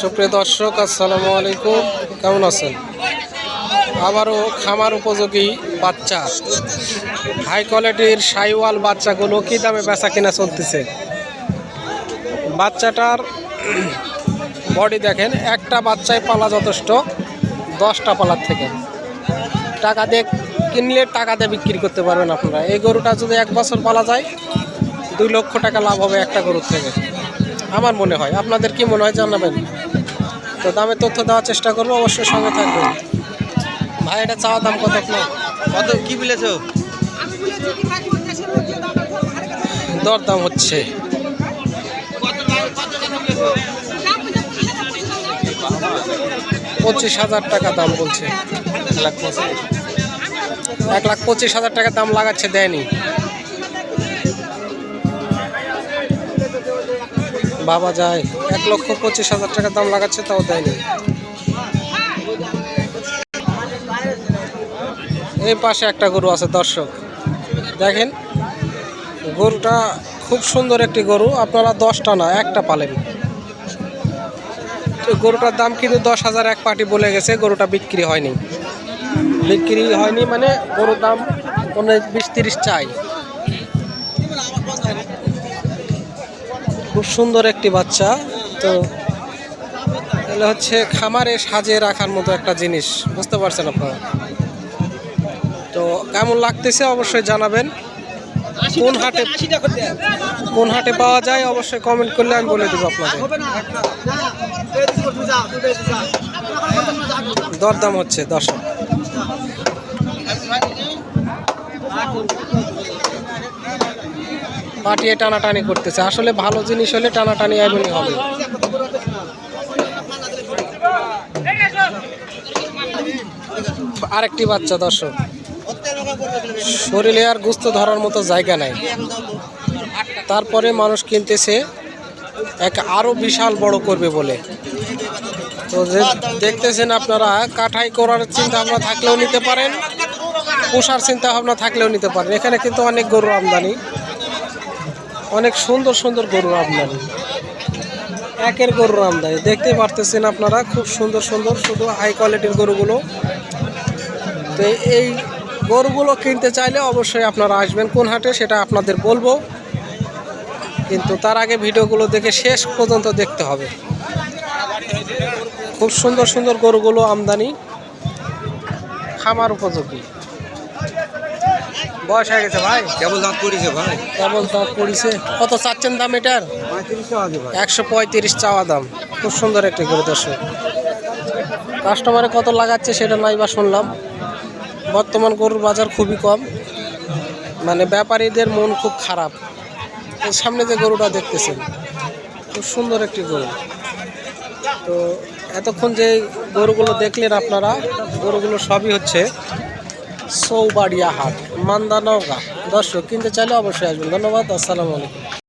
সুপ্রিয় দর্শক, আসসালামু আলাইকুম। কেমন আছেন? আবারও খামার উপযোগী বাচ্চা। হাই কোয়ালিটির সাইওয়াল বাচ্চাগুলো কী দামে বেচা কিনা চলতেছে? বাচ্চাটার বডি দেখেন, একটা বাচ্চায় পালা যথেষ্ট, দশটা পালার থেকে। টাকা দিয়ে কিনলে টাকা দিয়ে বিক্রি করতে পারবেন আপনারা। এই গরুটা যদি এক বছর পালা যায়, দুই লক্ষ টাকা লাভ হবে একটা গরুর থেকে। আমার মনে হয়। আপনাদের কি মনে হয় জানাবেন? তো দামে তথ্য দেওয়ার চেষ্টা করব অবশ্যই সঙ্গে থাকবেন। ভাই এটা চাওয়া দাম কত কত? কি বলেছ? দর দাম হচ্ছে। পঁচিশ হাজার টাকা দাম বলছে। এক লাখ পঁচিশ হাজার টাকা দাম লাগাচ্ছে দেয়নি। বাবা যায়, এক লক্ষ পঁচিশ হাজার টাকা দাম লাগাচ্ছে, তাও দেয়নি। এই পাশে একটা গরু আছে, দর্শক। দেখেন, গরুটা খুব সুন্দর একটি গরু, আপনারা দশটা না, একটা পালেন। তো গরুটার দাম কিন্তু দশ হাজার এক পার্টি বলে গেছে, গরুটা বিক্রি হয়নি। বিক্রি হয়নি মানে গরুর দাম অনেক বিশ, তিরিশ চাই। খুব সুন্দর একটি বাচ্চা। তো এগুলো হচ্ছে খামারে সাজিয়ে রাখার মতো একটা জিনিস বুঝতে পারছেন আপনারা? তো কেমন লাগতেছে অবশ্যই জানাবেন। কোন হাটে কোন হাটে পাওয়া যায় অবশ্যই কমেন্ট করলে আমি বলে দেবো আপনাদের। দরদাম হচ্ছে দর্শক। পাটিয়ে টানাটানি করতেছে। আসলে ভালো জিনিস হলে টানাটানি এমনই হবে। আরেকটি বাচ্চা, দর্শক। শরীরে আর গুস্ত ধরার মতো জায়গা নাই। তারপরে মানুষ কিনতেছে এক আরও বিশাল বড় করবে বলে। তো দেখতেছেন আপনারা, কাঠাই করার চিন্তা ভাবনা থাকলেও নিতে পারেন, পোষার চিন্তা ভাবনা থাকলেও নিতে পারেন। এখানে কিন্তু অনেক গরুর আমদানি। অনেক সুন্দর সুন্দর গরুর আমদানি একের গরুর আমদানি। দেখতে পারতেছেন আপনারা, খুব সুন্দর সুন্দর, শুধু হাই কোয়ালিটির গরুগুলো। তো এই গরুগুলো কিনতে চাইলে অবশ্যই আপনারা আসবেন কোন হাটে, সেটা আপনাদের বলব। কিন্তু তার আগে ভিডিওগুলো দেখে শেষ পর্যন্ত দেখতে হবে। খুব সুন্দর সুন্দর গরুগুলো আমদানি, খামার উপযোগী। বয়স হয়ে গেছে ভাই? কেবল দাঁত পড়েছে ভাই। কেমন দাম পড়িছে। কত চাচ্ছেন দাম এটার? একশো পঁয়ত্রিশ চাওয়া দাম। খুব সুন্দর একটি গরু দর্শক। কাস্টমারে কত লাগাচ্ছে সেটা নাই বা শুনলাম। বর্তমান গরুর বাজার খুবই কম। মানে ব্যাপারীদের মন খুব খারাপ। এই সামনে যে গরুটা দেখতেছেন খুব সুন্দর একটি গরু। তো এতক্ষণ যে গরুগুলো দেখলেন আপনারা গরুগুলো সবই হচ্ছে সৌবাড়িয়া হাট মান্দা নওগাঁ দর্শক কিনতে চাইলে অবশ্যই আসবেন। ধন্যবাদ আসসালামু আলাইকুম।